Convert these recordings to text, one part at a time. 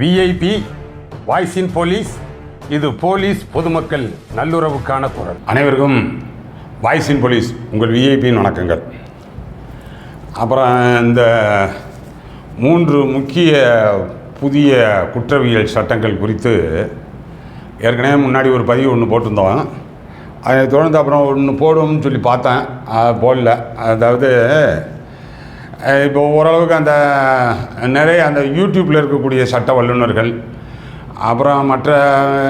VIP voice in police இது police பொதுமக்கள் நல்லுறவுக்கான குரல். அனைவருக்கும் வாய்ஸ் இன் போலீஸ் உங்கள் விஐபியின் வணக்கங்கள். அப்புறம் இந்த மூன்று முக்கிய புதிய குற்றவியல் சட்டங்கள் குறித்து ஏற்கனவே முன்னாடி ஒரு பதிவு ஒன்று போட்டிருந்தோம். அதை தொடர்ந்து அப்புறம் ஒன்று போடும்னு சொல்லி பார்த்தேன். அது போடல. அதாவது இப்போ ஓரளவுக்கு அந்த நிறைய அந்த யூடியூப்பில் இருக்கக்கூடிய சட்ட வல்லுநர்கள் அப்புறம் மற்ற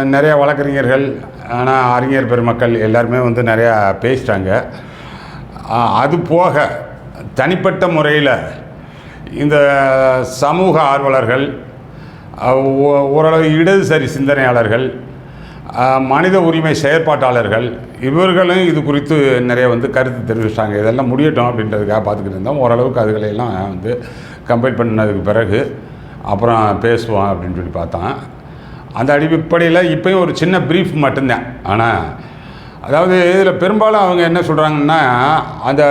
நிறைய வழக்கறிஞர்கள் ஆனால் அறிஞர் பெருமக்கள் எல்லாருமே வந்து நிறையா பேசிட்டாங்க. அது போக தனிப்பட்ட முறையில் இந்த சமூக ஆர்வலர்கள் ஓ- ஓரளவு இடதுசரி சிந்தனையாளர்கள் மனித உரிமை செயற்பாட்டாளர்கள் இவர்களும் இது குறித்து நிறைய வந்து கருத்து தெரிவிச்சிட்டாங்க. இதெல்லாம் முடியட்டும் அப்படின்றதுக்காக பார்த்துக்கிட்டு இருந்தோம். ஓரளவுக்கு அதுகளையெல்லாம் வந்து கம்ப்ளீட் பண்ணதுக்கு பிறகு அப்புறம் பேசுவோம் அப்படின்னு சொல்லி பார்த்தோம். அந்த அடிப்படையில் இப்போயும் ஒரு சின்ன ப்ரீஃப் மட்டும்தான். ஆனால் அதாவது இதில் பெரும்பாலும் அவங்க என்ன சொல்கிறாங்கன்னா அந்த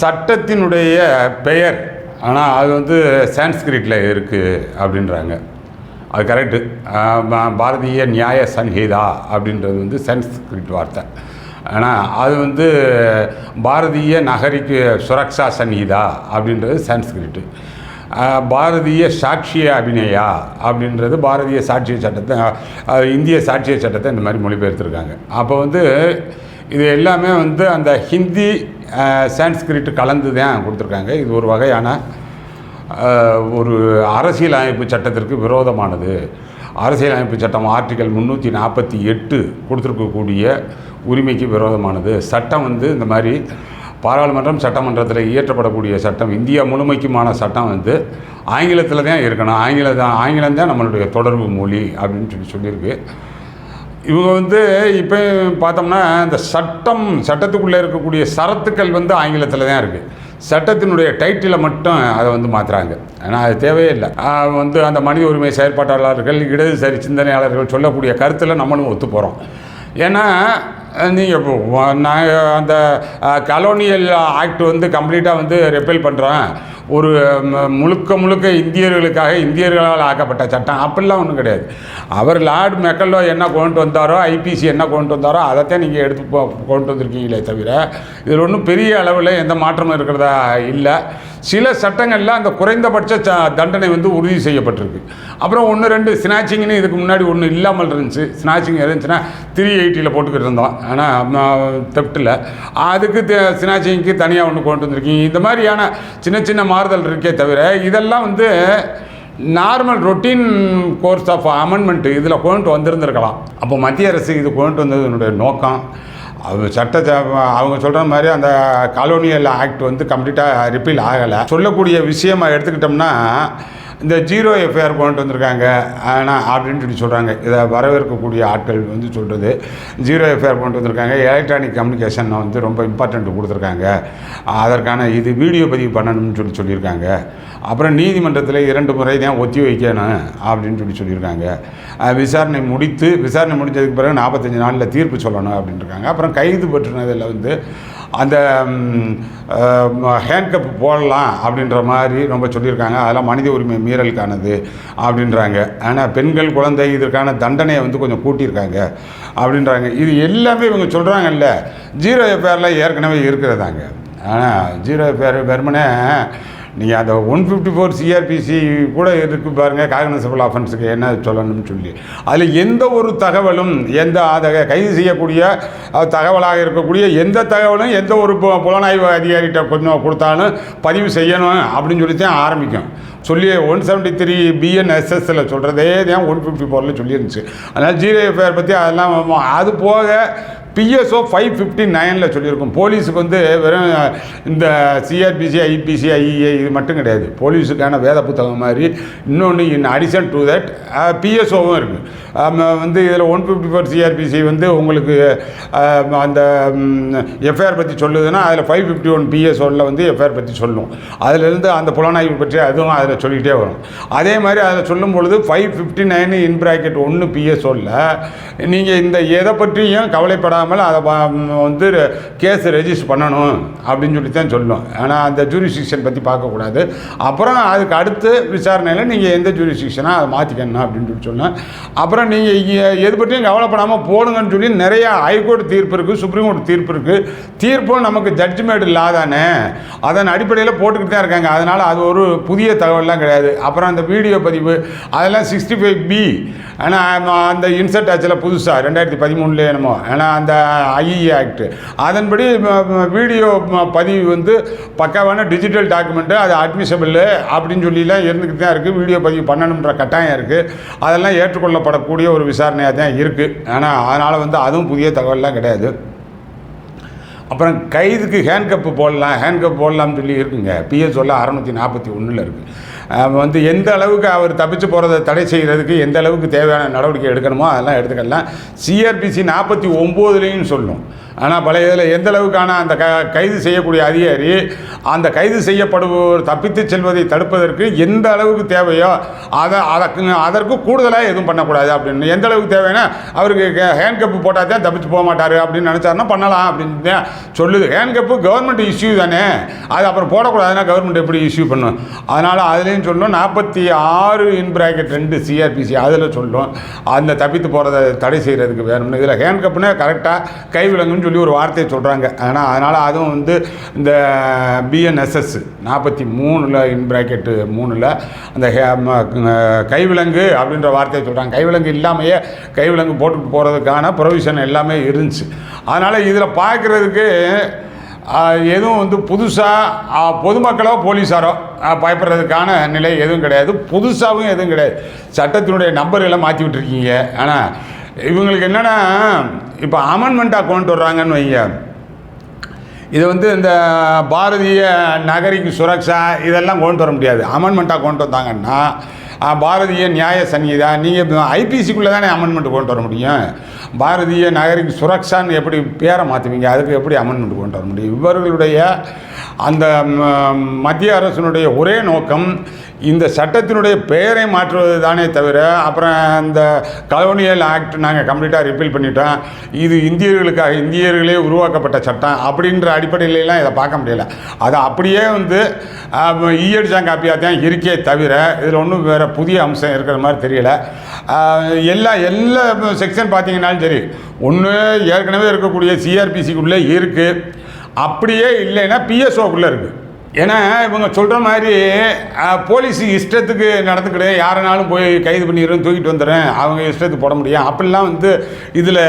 சட்டத்தினுடைய பெயர் ஆனால் அது வந்து சான்ஸ்கிரிட்டில் இருக்குது அப்படின்றாங்க. அது கரெக்டு பாரதிய நியாய சன்ஹிதா அப்படின்றது வந்து சன்ஸ்கிரிட் வார்த்தை. ஆனால் அது வந்து பாரதிய நகரிக்கு சுரக்ஷா சன்ஹிதா அப்படின்றது சன்ஸ்கிரிட்டு. பாரதிய சாட்சிய அபிநயா அப்படின்றது பாரதிய சாட்சிய சட்டத்தை இந்திய சாட்சிய சட்டத்தை இந்த மாதிரி மொழிபெயர்த்துருக்காங்க. அப்போ வந்து இது எல்லாமே வந்து அந்த ஹிந்தி அஹ், சான்ஸ்கிரிட் கலந்து தான் கொடுத்துருக்காங்க. இது ஒரு வகையான ஒரு அரசியலமைப்பு சட்டத்திற்கு விரோதமானது. அரசியலமைப்பு சட்டம் ஆர்டிகல் முந்நூற்றி நாற்பத்தி எட்டு கொடுத்துருக்கக்கூடிய உரிமைக்கு விரோதமானது. சட்டம் வந்து இந்த மாதிரி பாராளுமன்றம் சட்டமன்றத்தில் இயற்றப்படக்கூடிய சட்டம். இந்தியா முழுமைக்குமான சட்டம் வந்து ஆங்கிலத்தில் தான் இருக்கணும். ஆங்கில தான் ஆங்கிலம் தான் நம்மளுடைய தொடர்பு மொழி அப்படின்னு சொல்லி சொல்லியிருக்கு. இவங்க வந்து இப்போ பார்த்தோம்னா இந்த சட்டம் சட்டத்துக்குள்ளே இருக்கக்கூடிய சரத்துக்கள் வந்து ஆங்கிலத்தில் தான் இருக்குது சட்டத்தினுடைய டைட்டிலை மட்டும் அதை வந்து மாற்றுறாங்க ஆனால் அது தேவையே இல்லை. வந்து அந்த மனித உரிமை செயற்பாட்டாளர்கள் இடதுசாரி சிந்தனையாளர்கள் சொல்லக்கூடிய கருத்தில் நம்மளும் ஒத்து போகிறோம் ஏன்னா நீங்கள் இப்போ நான் அந்த கலோனியல் ஆக்ட் வந்து கம்ப்ளீட்டாக வந்து ரெப்பேல் பண்ணுறேன் ஒரு முழுக்க முழுக்க இந்தியர்களுக்காக இந்தியர்களால் ஆக்கப்பட்ட சட்டம். அப்படிலாம் ஒன்றும் கிடையாது. அவர் லார்டு மெக்கல்லோ என்ன கொண்டு வந்தாரோ ஐபிசி என்ன கொண்டு வந்தாரோ அதைத்தான் நீங்கள் எடுத்து கொண்டு வந்திருக்கீங்களே தவிர இதில் ஒன்றும் பெரிய அளவில் எந்த மாற்றமும் இருக்கிறதா இல்லை. சில சட்டங்களில் அந்த குறைந்தபட்ச ச- தண்டனை வந்து உறுதி செய்யப்பட்டிருக்கு. அப்புறம் ஒன்று ரெண்டு ஸ்னாச்சிங்னு இதுக்கு முன்னாடி ஒன்று இல்லாமல் இருந்துச்சு. ஸ்னாச்சிங் இருந்துச்சுன்னா த்ரீ எயிட்டியில் போட்டுக்கிட்டு இருந்தோம். ஆனால் தெப்டில் அதுக்கு ஸ்னாச்சிங்க்கு தனியாக ஒன்று கொண்டு வந்திருக்கீங்க. இந்த மாதிரியான சின்ன சின்ன மாறுதல் இருக்கே தவிர இதெல்லாம் வந்து normal routine course of amendment இதில் கொண்டு வந்திருந்திருக்கலாம். அப்போ மத்திய அரசு இது கொண்டு வந்ததுனுடைய நோக்கம். அவங்க சட்ட அவங்க சொல்கிற மாதிரி அந்த காலோனியல் ஆக்ட் வந்து கம்ப்ளீட்டாக ரிப்பீல் ஆகலை. சொல்லக்கூடிய விஷயமாக எடுத்துக்கிட்டோம்னா இந்த ஜீரோ எஃப்ஐஆர் கொண்டு வந்திருக்காங்க. ஆனால் அப்படின்னு சொல்லி சொல்கிறாங்க இதை வரவேற்கக்கூடிய ஆட்கள் வந்து சொல்கிறது ஜீரோ எஃப்ஐஆர் கொண்டு வந்திருக்காங்க. எலக்ட்ரானிக் கம்யூனிகேஷன் வந்து ரொம்ப இம்பார்ட்டண்ட் கொடுத்துருக்காங்க. அதற்கான இது வீடியோ பதிவு பண்ணணும்னு சொல்லி சொல்லியிருக்காங்க. அப்புறம் நீதிமன்றத்தில் இரண்டு முறை தான் ஒத்தி வைக்கணும் அப்படின்னு சொல்லி சொல்லியிருக்காங்க. விசாரணை முடித்து விசாரணை முடிஞ்சதுக்கு பிறகு நாற்பத்தஞ்சு நாளில் தீர்ப்பு சொல்லணும் அப்படின்னு இருக்காங்க. அப்புறம் கைது பெற்றுனதில் வந்து அந்த ஹேண்ட்கப் போடலாம் அப்படின்ற மாதிரி ரொம்ப சொல்லியிருக்காங்க. அதெல்லாம் மனித உரிமை மீறலுக்கானது அப்படின்றாங்க. ஆனால் பெண்கள் குழந்தை இதற்கான தண்டனையை வந்து கொஞ்சம் கூட்டியிருக்காங்க அப்படின்றாங்க. இது எல்லாமே இவங்க சொல்கிறாங்கல்ல ஜீரோ எஃப்ஐஆரில் ஏற்கனவே இருக்கிறதாங்க. ஆனால் ஜீரோ எஃப்ஐஆர் வெறுமனே நீங்கள் அந்த ஒன் ஃபிஃப்டி ஃபோர் சிஆர்பிசி கூட இருக்கு பாருங்கள் காகனசபிள் அஃபென்ஸுக்கு என்ன சொல்லணும்னு சொல்லி. அதில் எந்த ஒரு தகவலும் எந்த அதை கைது செய்யக்கூடிய தகவலாக இருக்கக்கூடிய எந்த தகவலும் எந்த ஒரு புலனாய்வு அதிகாரிகிட்ட கொஞ்சம் கொடுத்தாலும் பதிவு செய்யணும் அப்படின்னு சொல்லி தான் ஆரம்பிக்கும் சொல்லி ஒன் செவன்ட்டி த்ரீ பிஎன்எஸ்எஸ்ஸில் சொல்கிறதே தான் ஒன் ஃபிஃப்டி ஃபோரில் சொல்லியிருந்துச்சு. அதனால் ஜீரோ எஃப்ஐஆர் பற்றி அதெல்லாம் அது போக பிஎஸ்ஓ ஃபைவ் ஃபிஃப்டி நைனில் சொல்லியிருக்கோம். போலீஸுக்கு வந்து வெறும் இந்த சிஆர்பிசி ஐபிசி ஐஏ இது மட்டும் கிடையாது. போலீஸுக்கான வேத புத்தகம் மாதிரி. இன்னொன்று இன் அடிஷன் டு தட் பிஎஸ்ஓவும் இருக்குது வந்து இதில் ஒன் ஃபிஃப்டி ஃபோர் சிஆர்பிசி வந்து உங்களுக்கு அந்த எஃப்ஐஆர் பற்றி சொல்லுதுன்னா அதில் ஃபைவ் ஃபிஃப்டி ஒன் பிஎஸ்ஓவில் வந்து எஃப்ஐஆர் பற்றி சொல்லும். அதிலிருந்து அந்த புலனாய்வு பற்றி அதுவும் அதில் சொல்லிக்கிட்டே வரும். அதே மாதிரி அதில் சொல்லும் பொழுது five fifty nine in bracket ஒன்று பிஎஸ்ஓவில் நீங்கள் இந்த எதை பற்றியும் கவலைப்படாமல் இல்லாமல் அதை வந்து கேஸ் ரெஜிஸ்டர் பண்ணணும் அப்படின்னு சொல்லி தான் சொல்லணும் ஆனால் அந்த ஜூரிஸ்டிக்ஷன் பற்றி பார்க்கக்கூடாது. அப்புறம் அதுக்கு அடுத்து விசாரணையில் நீங்கள் எந்த ஜூரிஸ்டிக்ஷனாக அதை மாற்றிக்கணும் அப்படின்னு சொல்லி சொன்னேன். அப்புறம் நீங்கள் எது பற்றியும் கவலைப்படாமல் போடுங்கன்னு சொல்லி நிறைய ஹைகோர்ட் தீர்ப்பு இருக்குது சுப்ரீம் கோர்ட் தீர்ப்பு இருக்குது தீர்ப்பும் நமக்கு ஜட்ஜ்மெண்ட் இல்லாதானே அதன் அடிப்படையில் போட்டுக்கிட்டு தான் இருக்காங்க. அதனால் அது ஒரு புதிய தகவல்லாம் கிடையாது. அப்புறம் அந்த வீடியோ பதிவு அதெல்லாம் சிக்ஸ்டி ஃபைவ் பி ஆனால் அந்த இன்சர்ட் ஆச்சில் புதுசாக ரெண்டாயிரத்தி பதிமூணுல என்னமோ. ஏன்னா அந்த ஐஇ ஆக்ட் அதன்படி வீடியோ பதிவு வந்து பக்காவான டிஜிட்டல் டாக்குமெண்ட்டு அது அட்மிஷபிள் அப்படின்னு சொல்லிலாம் இருந்துக்கிட்டு தான் இருக்குது வீடியோ பதிவு பண்ணணுன்ற கட்டாயம் இருக்குது அதெல்லாம் ஏற்றுக்கொள்ளப்படக்கூடிய ஒரு விசாரணையாக தான் இருக்குது ஆனால் அதனால் வந்து அதுவும் புதிய தகவல்லாம் கிடையாது. அப்புறம் கைதுக்கு ஹேண்ட்கப்பு போடலாம். ஹேண்ட்கப் போடலாம்னு சொல்லி இருக்குங்க. பிஎஸ்ஓல அறநூற்றி நாற்பத்தி ஒன்றில் இருக்குது வந்து எந்த அளவுக்கு அவர் தப்பிச்சு போகிறத தடை செய்கிறதுக்கு எந்த அளவுக்கு தேவையான நடவடிக்கை எடுக்கணுமோ அதெல்லாம் எடுத்துக்கலாம். சிஆர்பிசி நாற்பத்தி ஒம்போதுலேயும் சொல்லும். ஆனால் பழைய இதில் எந்த அளவுக்கான அந்த க கைது செய்யக்கூடிய அதிகாரி அந்த கைது செய்யப்படுபவர் தப்பித்து செல்வதை தடுப்பதற்கு எந்த அளவுக்கு தேவையோ அதை அதற்கு அதற்கு கூடுதலாக எதுவும் பண்ணக்கூடாது அப்படின்னு. எந்த அளவுக்கு தேவைன்னா அவருக்கு ஹேண்ட் கப்பு போட்டால் தான் தப்பிச்சு போக மாட்டார் அப்படின்னு நினச்சாருன்னா பண்ணலாம் அப்படின்னு தான் சொல்லுது. ஹேண்ட் கப்பு கவர்மெண்ட் இஷ்யூ தானே. அது அப்புறம் போடக்கூடாதுன்னா கவர்மெண்ட் எப்படி இஷ்யூ பண்ணும்? அதனால் அதுலேயும் சொல்லணும். நாற்பத்தி ஆறு இன் பிராக்கெட் ரெண்டு சிஆர்பிசி அதில் சொல்லும் அந்த தப்பித்து போகிறத தடை செய்கிறதுக்கு வேணும்னு. இதில் ஹேண்ட் கப்புனா கரெக்டாக சொல்லி ஒரு வார்த்தையை சொல்கிறாங்க ஆனால் அதனால் அதுவும் வந்து இந்த பிஎன்எஸ்எஸ் நாற்பத்தி மூணில் இன் பிராக்கெட்டு மூணில் அந்த ஹே- ம- கைவிலங்கு அப்படின்ற வார்த்தையை சொல்கிறாங்க கைவிலங்கு இல்லாமையே கைவிலங்கு போட்டுட்டு போகிறதுக்கான ப்ரொவிஷன் எல்லாமே இருந்துச்சு. அதனால் இதில் பார்க்குறதுக்கு எதுவும் வந்து புதுசாக பொதுமக்களோ போலீஸாரோ பயப்படுறதுக்கான நிலை எதுவும் கிடையாது. புதுசாகவும் எதுவும் கிடையாது. சட்டத்தினுடைய நம்பர்களை மாற்றி விட்டுருக்கீங்க. ஆனால் இவங்களுக்கு என்னென்னா இப்போ அமெண்ட்மெண்ட்டாக கொண்டு வர்றாங்கன்னு வைங்க. இது வந்து இந்த பாரதிய நகரிக்கு சுரக்ஷா இதெல்லாம் கொண்டு வர முடியாது. அமெண்ட்மெண்ட்டாக கொண்டு வந்தாங்கன்னா பாரதிய நியாய சங்கீதா நீங்கள் ஐபிசிக்குள்ளே தானே அமெண்ட்மெண்ட் கொண்டு வர முடியும்? பாரதிய நகரிக்கு சுரக்ஷான்னு எப்படி பேரை மாற்றுவீங்க அதுக்கு எப்படி அமெண்ட்மெண்ட் கொண்டு வர முடியும்? இவர்களுடைய அந்த ம- மத்திய அரசினுடைய ஒரே நோக்கம் இந்த சட்டத்தினுடைய பெயரை மாற்றுவது தானே தவிர அப்புறம் இந்த கலோனியல் ஆக்ட் நாங்கள் கம்ப்ளீட்டாக ரிப்பீல் பண்ணிட்டோம். இது இந்தியர்களுக்காக இந்தியர்களே உருவாக்கப்பட்ட சட்டம் அப்படின்ற அடிப்படையிலலாம் இதை பார்க்க முடியல. அது அப்படியே வந்து ஈயடிச்சாங்க காப்பியாக தான் இருக்கே தவிர இதில் ஒன்றும் வேறு புதிய அம்சம் இருக்கிற மாதிரி தெரியல. எல்லா எல்லா செக்ஷன் பார்த்தீங்கன்னாலும் சரி ஒன்று ஏற்கனவே இருக்கக்கூடிய சிஆர்பிசிக்குள்ளே இருக்குது அப்படியே இல்லைன்னா பிஎஸ்ஓக்குள்ளே இருக்குது ஏன்னா இவங்க சொல்கிற மாதிரி போலீஸ் இஷ்டத்துக்கு நடந்துக்கிடு யாருனாலும் போய் கைது பண்ணிடுறேன் தூக்கிட்டு வந்துடுறேன் அவங்க இஷ்டத்துக்கு போட முடியும். அப்படிலாம் வந்து இதில்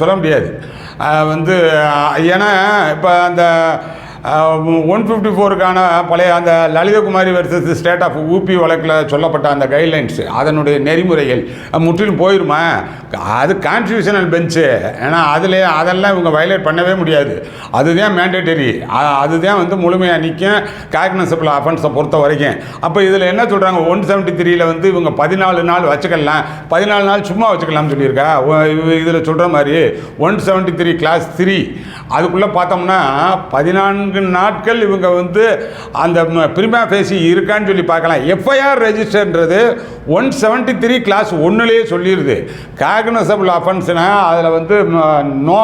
சொல்ல முடியாது. வந்து ஏன்னா இப்போ அந்த ஒன் ஃபிஃப்டி ஃபோருக்கான பழைய அந்த Lalita Kumari versus state of UP வழக்கில் சொல்லப்பட்ட அந்த கைட்லைன்ஸ் அதனுடைய நெறிமுறைகள் முற்றிலும் போயிருமா? அது கான்ஸ்டியூஷனல் பெஞ்சு ஏன்னா அதில் அதெல்லாம் இவங்க வயலேட் பண்ணவே முடியாது. அதுதான் மேண்டேட்டரி அதுதான் வந்து முழுமையாக நிற்கும் காக்னசபிள் அஃபென்ஸை பொறுத்த வரைக்கும். அப்போ இதில் என்ன சொல்கிறாங்க ஒன் செவன்ட்டி த்ரீயில் வந்து இவங்க பதினாலு நாள் வச்சுக்கலாம். பதினாலு நாள் சும்மா வச்சுக்கலாம்னு சொல்லியிருக்கா? இதில் சொல்கிற மாதிரி one seventy three clause three அதுக்குள்ளே பார்த்தோம்னா பதினான்கு நாட்கள் இவங்க வந்து அந்த பிரிமா ஃபேசி இருக்கான்னு சொல்லி பார்க்கலாம். எஃப்ஐஆர் ரெஜிஸ்டர்ன்றது ஒன் செவன்ட்டி த்ரீ கிளாஸ் ஒன்றுலேயே சொல்லிடுது காக்னசபிள் அஃபென்ஸ்னா அதில் வந்து நோ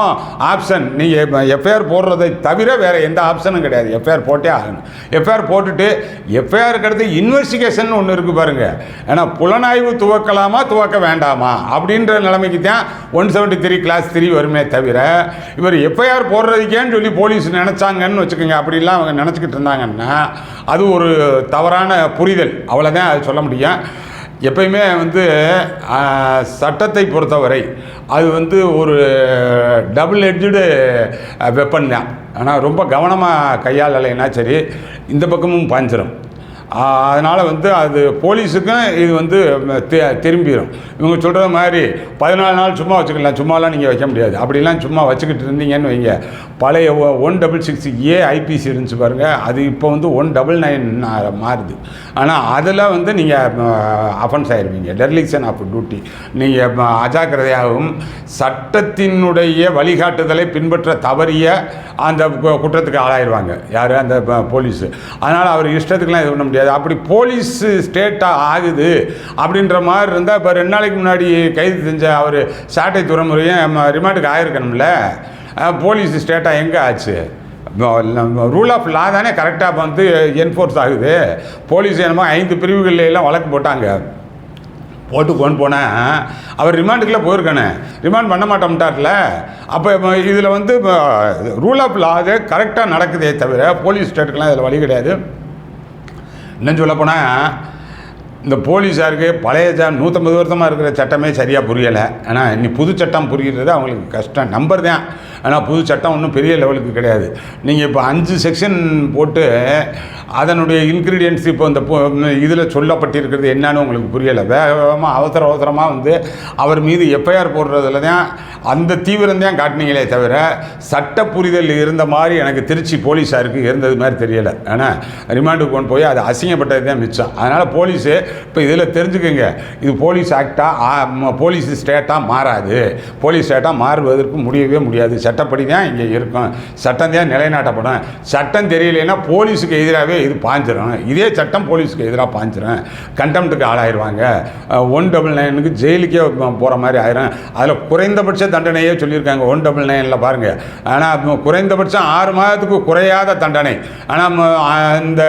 ஆப்ஷன் நீங்கள் எஃப்ஐஆர் போடுறதை தவிர வேறு எந்த ஆப்ஷனும் கிடையாது. எஃப்ஐஆர் போட்டே ஆகணும். எஃப்ஐஆர் போட்டுட்டு எஃப்ஐஆருக்கு அடுத்து இன்வெஸ்டிகேஷன் ஒன்று இருக்குது பாருங்கள் ஏன்னா புலனாய்வு துவக்கலாமா துவக்க வேண்டாமா? அப்படின்ற நிலைமைக்கு தான் one seventy three clause three வருமே தவிர இவர் எஃப்ஐஆர் போடுறதுக்கேன்னு சொல்லி போலீஸ் நினச்சாங்கன்னு வச்சு வச்சுக்கோங்க அப்படிலாம் அவங்க நினச்சிக்கிட்டு இருந்தாங்கன்னா அது ஒரு தவறான புரிதல். அவ்வளோதான் அது சொல்ல முடியும். எப்பயுமே வந்து சட்டத்தை பொறுத்தவரை அது வந்து ஒரு டபுள் எட்ஜுடு வெப்பன் தான். ஆனால் ரொம்ப கவனமாக கையாளலைன்னா சரி இந்த பக்கமும் பாஞ்சிடும் அதனால் வந்து அது போலீஸுக்கும் இது வந்து திரும்பிடும் இவங்க சொல்கிற மாதிரி பதினாலு நாள் சும்மா வச்சுக்கலாம் சும்மாலாம் நீங்கள் வைக்க முடியாது. அப்படிலாம் சும்மா வச்சுக்கிட்டு இருந்தீங்கன்னு வைங்க. பழைய one double six A IPC இருந்துச்சு பாருங்கள் அது இப்போ வந்து ஒன் டபுள் நைன் மாறுது. ஆனால் அதில் வந்து நீங்கள் அஃபன்ஸ் ஆயிருவீங்க. டெர்லிக்ஷன் ஆஃப் டியூட்டி நீங்கள் அஜாக்கிரதையாகவும் சட்டத்தினுடைய வழிகாட்டுதலை பின்பற்ற தவறிய அந்த கு- குற்றத்துக்கு ஆளாயிருவாங்க. யார்? அந்த போலீஸு. அதனால் அவர் இஷ்டத்துக்குலாம் இது பண்ண முடியாது. அப்படி போலீஸ் ஸ்டேட்டாக ஆகுது அப்படின்ற மாதிரி இருந்தால் இப்போ ரெண்டு நாளைக்கு முன்னாடி கைது செஞ்ச அவர் சாட்டை துறைமுறையும் ரிமாண்டுக்கு ஆயிருக்கணும்ல. போலீஸ் ஸ்டேட்டாக எங்கே ஆச்சு? ரூல் ஆஃப் லா தானே கரெக்டாக வந்து என்ஃபோர்ஸ் ஆகுது. போலீஸ் என்னமோ ஐந்து பிரிவுகள்லாம் வழக்கு போட்டாங்க. போட்டு கொண்டு போனேன். அவர் ரிமாண்டுக்குள்ளே போயிருக்கானே. ரிமாண்ட் பண்ண மாட்டோம்ட்டார்ல அப்போ இதில் வந்து ரூல் ஆஃப் லா அது கரெக்டாக நடக்குதே தவிர போலீஸ் ஸ்டேட்டுக்கெலாம் இதில் வழி கிடையாது. இன்னும் சொல்லப்போனால் இந்த போலீஸாருக்கு பழைய ச நூற்றம்பது வருஷமாக இருக்கிற சட்டமே சரியாக புரியலை. ஆனால் இனி புது சட்டம் புரிகிறது அவங்களுக்கு கஷ்டம். நம்பர் தான். ஆனால் புது சட்டம் ஒன்றும் பெரிய லெவலுக்கு கிடையாது. நீங்கள் இப்போ அஞ்சு செக்ஷன் போட்டு அதனுடைய இன்க்ரீடியன்ஸ் இப்போ இந்த இதில் சொல்லப்பட்டிருக்கிறது என்னன்னு உங்களுக்கு புரியலை. வேக வேகமாக அவசர அவசரமாக வந்து அவர் மீது எஃப்ஐஆர் போடுறதுல தான் அந்த தீவிரம் தான் காட்டினீங்களே தவிர சட்ட புரிதல் இருந்த மாதிரி எனக்கு திருச்சி போலீஸாருக்கு இருந்தது மாதிரி தெரியலை. ஆனால் ரிமாண்டுக்கு கொண்டு போய் அது அசிங்கப்பட்டது தான் மிச்சம். அதனால் போலீஸு இப்போ இதில் தெரிஞ்சுக்கோங்க. இது போலீஸ் ஆக்டாக போலீஸ் ஸ்டேட்டாக மாறாது. போலீஸ் ஸ்டேட்டாக மாறுவதற்கு முடியவே முடியாது. சட்ட சட்டப்படி தான் இங்கே இருக்கும். சட்டம் தான் நிலைநாட்டப்படும். சட்டம் தெரியலைன்னா போலீஸுக்கு எதிராகவே இது பாஞ்சிடும் இதே சட்டம் போலீஸுக்கு எதிராக பாஞ்சிடும் கண்டெம்ட்டுக்கு ஆளாயிருவாங்க. ஒன் டபுள் நைனுக்கு ஜெயிலுக்கே போகிற மாதிரி ஆயிரும். அதில் குறைந்தபட்ச தண்டனையே சொல்லியிருக்காங்க ஒன் டபுள் நைனில் பாருங்கள் ஆனால் குறைந்தபட்சம் ஆறு மாதத்துக்கு குறையாத தண்டனை. ஆனால் இந்த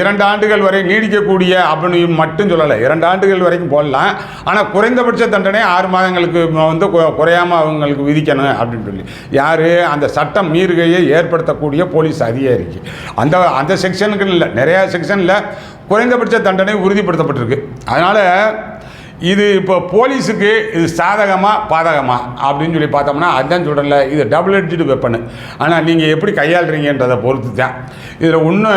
இரண்டு ஆண்டுகள் வரை நீடிக்கக்கூடிய அப்படின்னு மட்டும் சொல்லலை. இரண்டு ஆண்டுகள் வரைக்கும் போடலாம். ஆனால் குறைந்தபட்ச தண்டனை ஆறு மாதங்களுக்கு வந்து குறையாமல் குறையாம அவங்களுக்கு விதிக்கணும் அப்படின்னு சொல்லி. யார்? அந்த சட்டம் மீறுகையை ஏற்படுத்தக்கூடிய போலீஸ் அதிகாரிக்கு. அந்த அந்த செக்ஷனுக்கு இல்லை. நிறையா செக்ஷனில் குறைந்தபட்ச தண்டனை உறுதிப்படுத்தப்பட்டிருக்கு. அதனால் இது இப்போ போலீஸுக்கு இது சாதகமாக பாதகமா? அப்படின்னு சொல்லி பார்த்தோம்னா அதுதான் சொல்கிறல இது டபுள் எட்ஜ்டு வெப்பனு ஆனால் நீங்கள் எப்படி கையாளுறீங்கன்றதை பொறுத்து தான் இதில் ஒன்று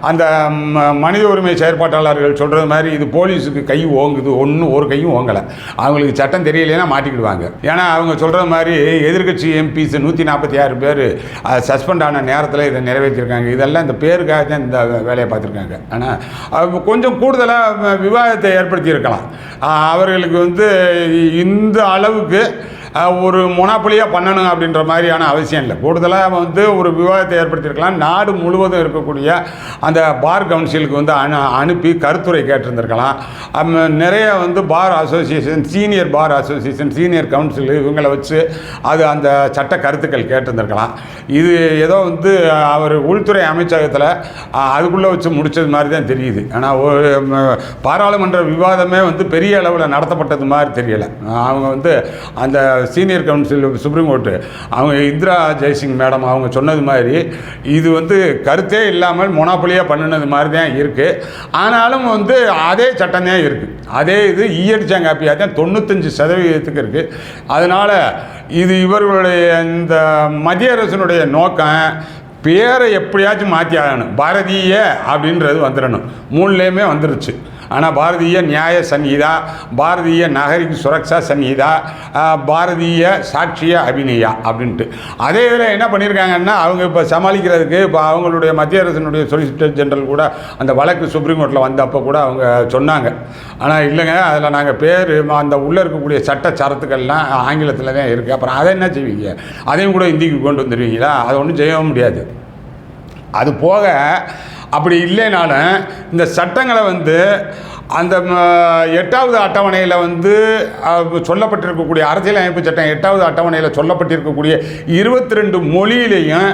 அந்த ம- மனித உரிமை செயற்பாட்டாளர்கள் சொல்கிறது மாதிரி இது போலீஸுக்கு கை ஓங்குது. ஒன்றும் ஒரு கையும் ஓங்கலை. அவங்களுக்கு சட்டம் தெரியலைன்னா மாட்டிக்கிடுவாங்க. ஏன்னா அவங்க சொல்கிறது மாதிரி எதிர்க்கட்சி எம்பிஸ் நூற்றி நாற்பத்தி ஆறு பேர் சஸ்பெண்ட் ஆன நேரத்தில் இதை நிறைவேற்றிருக்காங்க. இதெல்லாம் இந்த பேருக்காக தான் இந்த வேலையை பார்த்துருக்காங்க. ஆனால் கொஞ்சம் கூடுதலாக விவாதத்தை ஏற்படுத்தியிருக்கலாம். அவர்களுக்கு வந்து இந்த அளவுக்கு ஒரு மொனாப்பொலியாக பண்ணணும் அப்படின்ற மாதிரியான அவசியம் இல்லை. கூடுதலாக வந்து ஒரு விவாதத்தை ஏற்படுத்தியிருக்கலாம். நாடு முழுவதும் இருக்கக்கூடிய அந்த பார் கவுன்சிலுக்கு வந்து அனு அனுப்பி கருத்துரை கேட்டிருந்திருக்கலாம். நிறைய வந்து bar association senior bar association senior counsel இவங்களை வச்சு அது அந்த சட்ட கருத்துக்கள் கேட்டிருந்திருக்கலாம். இது ஏதோ வந்து அவர் உள்துறை அமைச்சகத்தில் அதுக்குள்ளே வச்சு முடிச்சது மாதிரி தான் தெரியுது. ஆனால் ஒரு பாராளுமன்ற விவாதமே வந்து பெரிய அளவில் நடத்தப்பட்டது மாதிரி தெரியலை. அவங்க வந்து அந்த சீனியர் கவுன்சில் சுப்ரீம் கோர்ட்டு அவங்க இந்திரா ஜெய்சிங் மேடம் அவங்க சொன்னது மாதிரி இது வந்து கருத்தே இல்லாமல் மொனாப்பொலியாக பண்ணினது மாதிரி தான் இருக்குது ஆனாலும் வந்து அதே சட்டம் தான் இருக்குது அதே இது ஈயடிச்சாங்காப்பியாக தான் தொண்ணூத்தஞ்சு சதவீதத்துக்கு இருக்குது அதனால் இது இவர்களுடைய இந்த மத்திய அரசினுடைய நோக்கம் பேரை எப்படியாச்சும் மாற்றி ஆகணும். பாரதிய அப்படின்றது வந்துடணும் மூணுலேயுமே வந்துருச்சு. ஆனால் பாரதிய நியாய சன்ஹிதா பாரதிய நாகரிக சுரக்ஷா சன்ஹிதா பாரதிய சாட்சிய அபிநயா அப்படின்ட்டு. அதே இதில் என்ன பண்ணியிருக்காங்கன்னா அவங்க இப்போ சமாளிக்கிறதுக்கு இப்போ அவங்களுடைய மத்திய அரசினுடைய சொலிசிட்டர் ஜெனரல் கூட அந்த வழக்கு சுப்ரீம் கோர்ட்டில் வந்தப்போ கூட அவங்க சொன்னாங்க. ஆனால் இல்லைங்க அதில் நாங்கள் பேர் அந்த உள்ளே இருக்கக்கூடிய சட்ட சரத்துக்கள்லாம் ஆங்கிலத்தில் தான் இருக்குது அப்புறம் அதை என்ன செய்வீங்க? அதையும் கூட இந்திக்கு கொண்டு வந்துடுவீங்களா அதை ஒன்றும் செய்யவும் முடியாது. அது போக அப்படி இல்லைனாலும் இந்த சட்டங்களை வந்து அந்த எட்டாவது அட்டவணையில் வந்து சொல்லப்பட்டிருக்கக்கூடிய அரசியலமைப்பு சட்டம் எட்டாவது அட்டவணையில் சொல்லப்பட்டிருக்கக்கூடிய இருபத்தி ரெண்டு மொழியிலையும்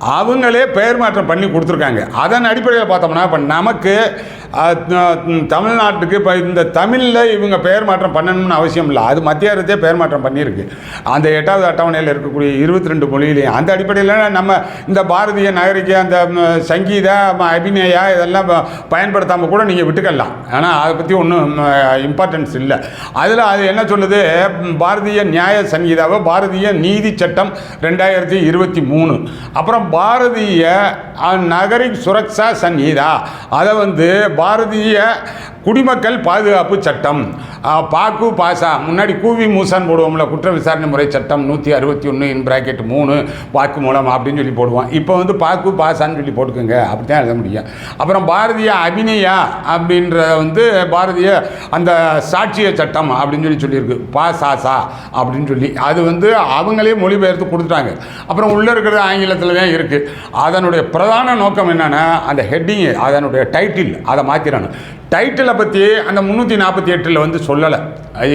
அவங்களே பெயர் மாற்றம் பண்ணி கொடுத்துருக்காங்க. அதன் அடிப்படையில் பார்த்தோம்னா இப்போ நமக்கு தமிழ்நாட்டுக்கு இப்போ இந்த தமிழில் இவங்க பெயர் மாற்றம் பண்ணணும்னு அவசியம் இல்லை. அது மத்திய அரசே பெயர் மாற்றம் பண்ணியிருக்கு. அந்த எட்டாவது அட்டவணையில் இருக்கக்கூடிய இருபத்தி ரெண்டு மொழியிலையும் அந்த அடிப்படையில் நம்ம இந்த பாரதிய நகரிக்க அந்த சங்கீத சங்கீதா அபிநயா இதெல்லாம் ப- பயன்படுத்தாமல் கூட நீங்கள் விட்டுக்கலாம். ஆனால் அதை பற்றி ஒன்றும் இம்பார்ட்டன்ஸ் இல்லை. அதில் அது என்ன சொல்லுது? பாரதிய நியாய சங்கீதாவை பாரதிய நீதி சட்டம் ரெண்டாயிரத்தி இருபத்தி மூணு. அப்புறம் பாரதிய நகரின் சுரக்ஷா சன்ஹிதா அதை வந்து பாரதிய குடிமக்கள் பாதுகாப்பு சட்டம். பாக்கு பாசா முன்னாடி கூவி மூசான் போடுவோம்ல குற்ற விசாரணை முறை சட்டம் நூற்றி அறுபத்தி ஒன்று இன் பிராக்கெட் மூணு வாக்கு மூலம் அப்படின்னு சொல்லி போடுவோம். இப்போ வந்து பாக்கு பாசான்னு சொல்லி போட்டுக்கோங்க அப்படி தான் எழுத முடியும். அப்புறம் பாரதிய அபிநயா அப்படின்ற வந்து பாரதிய அந்த சாட்சிய சட்டம் அப்படின்னு சொல்லி சொல்லியிருக்கு. பா சா சா அப்படின்னு சொல்லி. அது வந்து அவங்களே மொழிபெயர்த்து கொடுத்துட்டாங்க. அப்புறம் உள்ளே இருக்கிறது ஆங்கிலத்தில் தான் இருக்குது அதனுடைய பிரதான நோக்கம் என்னென்னா அந்த ஹெட்டிங்கு அதனுடைய டைட்டில் அதை மாற்றிடணும் டைட்டிலை பற்றி அந்த முந்நூற்றி நாற்பத்தி எட்டில் வந்து சொல்லலை.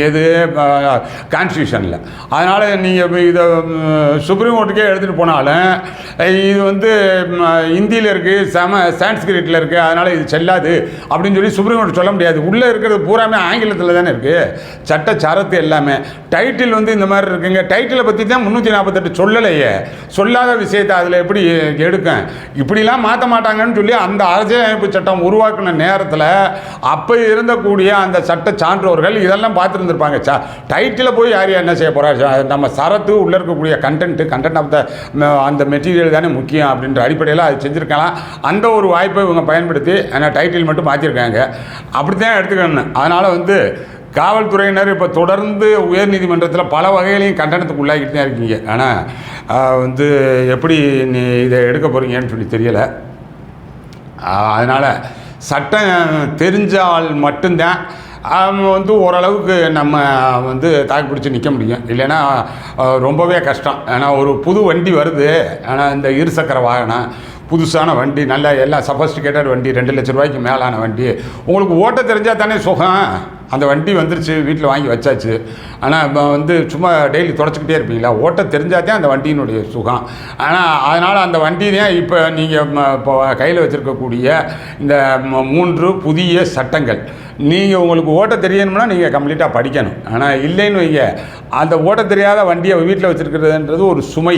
எது கான்ஸ்டியூஷனில் அதனால் நீங்கள் இதை சுப்ரீம் கோர்ட்டுக்கே எடுத்துகிட்டு போனாலும் இது வந்து ஹிந்தியில் இந்தியில் இருக்குது சம சான்ஸ்கிரிட்டில் இருக்குது அதனால் இது செல்லாது அப்படின்னு சொல்லி சுப்ரீம் கோர்ட் சொல்ல முடியாது. உள்ளே இருக்கிறது பூராமே ஆங்கிலத்தில் தானே இருக்குது சட்ட சரத்து எல்லாமே. டைட்டில் வந்து இந்த மாதிரி இருக்குங்க. டைட்டிலை பற்றி தான் முந்நூற்றி நாற்பத்தெட்டு சொல்லலையே. சொல்லாத விஷயத்தை அதில் எப்படி எடுக்கும் இப்படிலாம் மாற்ற மாட்டாங்கன்னு சொல்லி அந்த அரசியலமைப்பு சட்டம் உருவாக்கின நேரத்தில் அப்போ இருந்தக்கூடிய அந்த சட்ட சான்றோர்கள் இதெல்லாம் பார்த்துருந்துருப்பாங்க. சா டைட்டில் போய் யார் என்ன செய்ய போகிறா நம்ம சரத்து உள்ளே இருக்கக்கூடிய கண்டென்ட்டு கண்டென்ட் ஆஃப் த அந்த மெட்டீரியல் தானே முக்கியம் அப்படின்ற அடிப்படையில் அது செஞ்சுருக்கலாம். அந்த ஒரு வாய்ப்பை இவங்க பயன்படுத்தி ஆனால் டைட்டில் மட்டும் மாற்றிருக்காங்க அப்படி தான் எடுத்துக்கணும் அதனால் வந்து காவல்துறையினர் இப்போ தொடர்ந்து உயர்நீதிமன்றத்தில் பல வகையிலையும் கண்டனத்துக்கு உள்ளாகிட்டு தான் இருக்கீங்க. ஆனால் வந்து எப்படி நீ இதை எடுக்க போகிறீங்கன்னு சொல்லி தெரியலை. அதனால் சட்டம் தெரிஞ்சால் மட்டும்தான் வந்து ஓரளவுக்கு நம்ம வந்து தாக்கு பிடிச்சி நிற்க முடியும். இல்லைன்னா ரொம்பவே கஷ்டம். ஏன்னா ஒரு புது வண்டி வருது. ஆனால் இந்த இருசக்கர வாகனம் புதுசான வண்டி நல்ல எல்லாம் சஃபஸ்டிகேட்டட் வண்டி ரெண்டு லட்ச ரூபாய்க்கு மேலான வண்டி. உங்களுக்கு ஓட்ட தெரிஞ்சால் தானே சுகம். அந்த வண்டி வந்துருச்சு வீட்டில் வாங்கி வச்சாச்சு. ஆனால் இப்போ வந்து சும்மா டெய்லி தொடச்சிக்கிட்டே இருப்பீங்களா? ஓட்ட தெரிஞ்சாதே அந்த வண்டியினுடைய சுகம். ஆனால் அதனால் அந்த வண்டி இப்போ நீங்கள் இப்போ கையில் வச்சுருக்கக்கூடிய இந்த மூன்று புதிய சட்டங்கள். நீங்கள் உங்களுக்கு ஓட்ட தெரியணும்னா நீங்கள் கம்ப்ளீட்டாக படிக்கணும். ஆனால் இல்லைன்னு வைங்க. அந்த ஓட்ட தெரியாத வண்டியை வீட்டில் வச்சுருக்கிறதுன்றது ஒரு சுமை.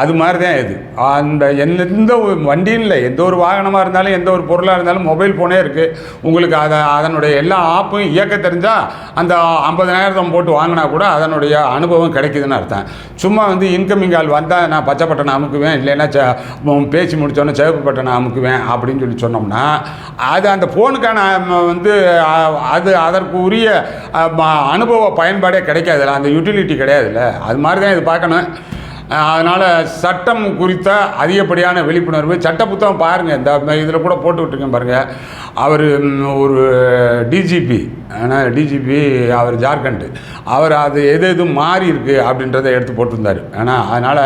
அது மாதிரி தான் இது. அந்த எந்த ஒரு வண்டியும் இல்லை. எந்த ஒரு வாகனமாக இருந்தாலும் எந்த ஒரு பொருளாக இருந்தாலும் மொபைல் ஃபோனே இருக்குது உங்களுக்கு அதை அதனுடைய எல்லா ஆப்பும் இயக்க தெரிஞ்சால் அந்த ஐம்பதனாயிரத்தம் போட்டு வாங்கினா கூட அதனுடைய அனுபவம் கிடைக்குதுன்னு அர்த்தம். சும்மா வந்து இன்கமிங் கால் வந்தால் நான் பச்சை பட்டனை அமுக்குவேன் இல்லைன்னா பேச்சு முடித்தோன்னே சிவப்பு பட்டனை அமுக்குவேன் அப்படின்னு சொல்லி சொன்னோம்னா அது அந்த ஃபோனுக்கான வந்து அது அதற்கு உரிய ம- அனுபவ பயன்பாடே கிடைக்காதுல்ல. அந்த யூட்டிலிட்டி கிடையாதுல்ல. அது மாதிரி தான் இது பார்க்கணும். அதனால் சட்டம் குறித்த அதிகப்படியான விழிப்புணர்வு சட்ட புத்தகம் பாருங்கள் இந்த இதில் கூட போட்டு விட்டுருக்கேன் பாருங்கள் அவர் ஒரு டிஜிபி ஆனால் டிஜிபி அவர் ஜார்க்கண்டு. அவர் அது எது எது மாறி இருக்குது அப்படின்றத எடுத்து போட்டிருந்தார். ஆனால் அதனால்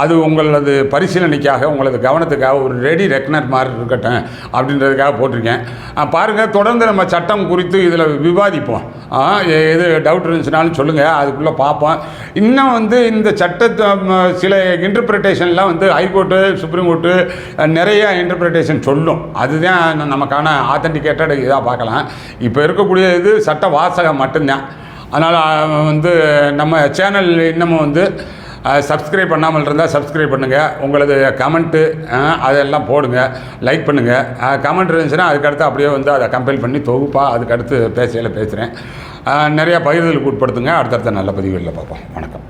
அது உங்களது பரிசீலனைக்காக உங்களது கவனத்துக்காக ஒரு ரெடி ரெக்னர் மாதிரி இருக்கட்டும் அப்படின்றதுக்காக போட்டிருக்கேன். பாருங்கள் தொடர்ந்து நம்ம சட்டம் குறித்து இதில் விவாதிப்போம். எது டவுட் இருந்துச்சுனாலும் சொல்லுங்கள் அதுக்குள்ளே பார்ப்போம். இன்னும் வந்து இந்த சட்டத்தை சில இன்டர்பிரிட்டேஷன்லாம் வந்து ஹைகோர்ட்டு சுப்ரீம் கோர்ட்டு நிறையா நிறைய இன்டர்பிரிட்டேஷன் சொல்லும். அதுதான் நமக்கான ஆத்தன்டிகேட்டட் இதாக பார்க்கலாம். இப்போ இருக்கக்கூடிய இது சட்ட வாசகம் மட்டும்தான். அதனால் வந்து நம்ம சேனல் இன்னமும் வந்து சப்ஸ்கிரைப் பண்ணாமல் இருந்தால் சப்ஸ்கிரைப் பண்ணுங்கள் உங்களது கமெண்ட்டு அதெல்லாம் போடுங்க. லைக் பண்ணுங்கள் கமெண்ட் இருந்துச்சுன்னா அதுக்கடுத்து அப்படியே வந்து அதை கம்பைல் பண்ணி தொகுப்பாக அதுக்கடுத்து பேசையில் பேசுகிறேன் நிறையா பகிர்தலுக்கு உட்படுத்துங்க. அடுத்தடுத்த நல்ல பதிவுகளில் பார்ப்போம். வணக்கம்.